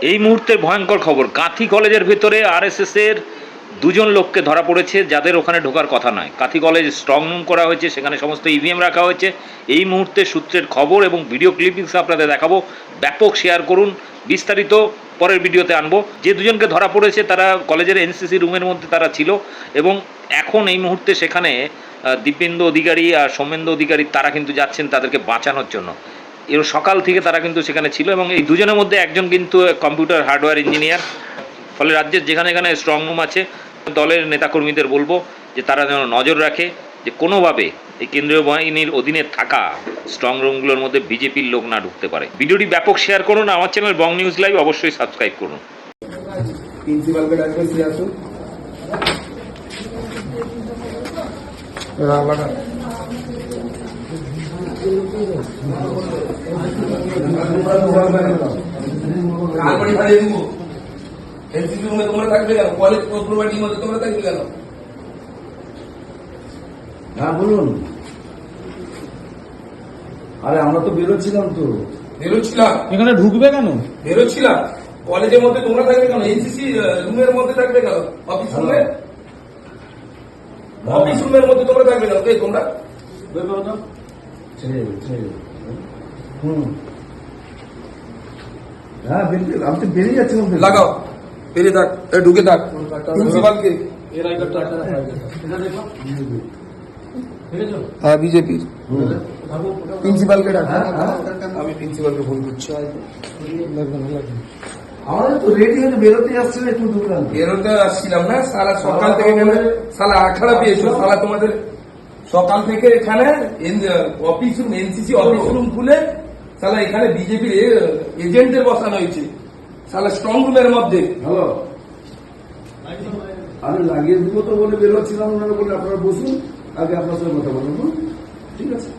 এই মুহূর্তের ভয়ঙ্কর খবর। কাঁথি কলেজের ভেতরে আরএসএস এর দুজন লোককে ধরা পড়েছে, যাদের ওখানে ঢোকার কথা নয়। কাঁথি কলেজ স্ট্রং রুম করা হয়েছে, সেখানে সমস্ত ইভিএম রাখা হয়েছে। এই মুহূর্তে সূত্রের খবর এবং ভিডিও ক্লিপিংস আপনাদের দেখাবো। ব্যাপক শেয়ার করুন। বিস্তারিত পরের ভিডিওতে আনব। যে দুজনকে ধরা পড়েছে, তারা কলেজের এনসিসি রুমের মধ্যে তারা ছিল এবং এখন এই মুহূর্তে সেখানে দিব্যেন্দু অধিকারী আর সৌমেন্দ্র অধিকারী, তারা কিন্তু যাচ্ছেন তাদেরকে বাঁচানোর জন্য। এর সকাল থেকে তারা কিন্তু সেখানে ছিল এবং এই দুজনের মধ্যে একজন কিন্তু কম্পিউটার হার্ডওয়্যার ইঞ্জিনিয়ার। ফলে রাজ্যের যেখানে এখানে স্ট্রং রুম আছে, দলের নেতাকর্মীদের বলব যে তারা যেন নজর রাখে যে কোনোভাবে এই কেন্দ্রীয় বাহিনীর অধীনে থাকা স্ট্রং রুমগুলোর মধ্যে বিজেপির লোক না ঢুকতে পারে। ভিডিওটি ব্যাপক শেয়ার করুন, আমার চ্যানেল বং নিউজ লাইভ অবশ্যই সাবস্ক্রাইব করুন। প্রিন্সিপালকে ডাকবেন আসুন কালবাড়ি ভাড়িয়ে দিব এনসিপি রুমে তোমরা থাকবে কেন কলেজ প্রপার্টির মধ্যে তোমরা থাকবে কেন হ্যাঁ বলুন আরে আমরা তো বেরোচ্ছিলাম তো বেরোচ্ছিলাম এখানে ঢুকবে কেন? বেরোচ্ছিলাম কলেজের মধ্যে তোমরা থাকবে কেন এনসিসি রুমের মধ্যে থাকবে কেন অফিস রুমে অফিস রুমের মধ্যে তোমরা থাকবে কেন কে তোমরা? বের করো তো। ছেড়ে দেবে, ছেড়ে দেবে। হুম হ্যাঁ বেরিয়ে আমি তো বেরিয়ে যাচ্ছিলাম তো। লাগাও পেরে থাক এ, ঢুকে থাক প্রিন্সিপালকে হ্যাঁ বিজেপির। প্রিন্সিপালকে ডাক। আমি প্রিন্সিপালকে ফোন করছি আমাদের তো রেডি হয়ে বেরোতে যাচ্ছে না একটু বেরোতে আসছিলাম না সালা সকাল থেকে সালা আখাড়া পেয়েছ সালা তোমাদের সকাল থেকে এখানে office room NCC office room খুলে তাহলে এখানে বিজেপির এজেন্টদের বসানো হয়েছে। তাহলে স্ট্রং রুমের মধ্যে। হ্যালো আমি লাগিয়ে দিব তো বলে বেরোচ্ছিলাম ওনারা বলে আপনারা বসুন, আগে আপনার সাথে কথা বলুন ঠিক আছে?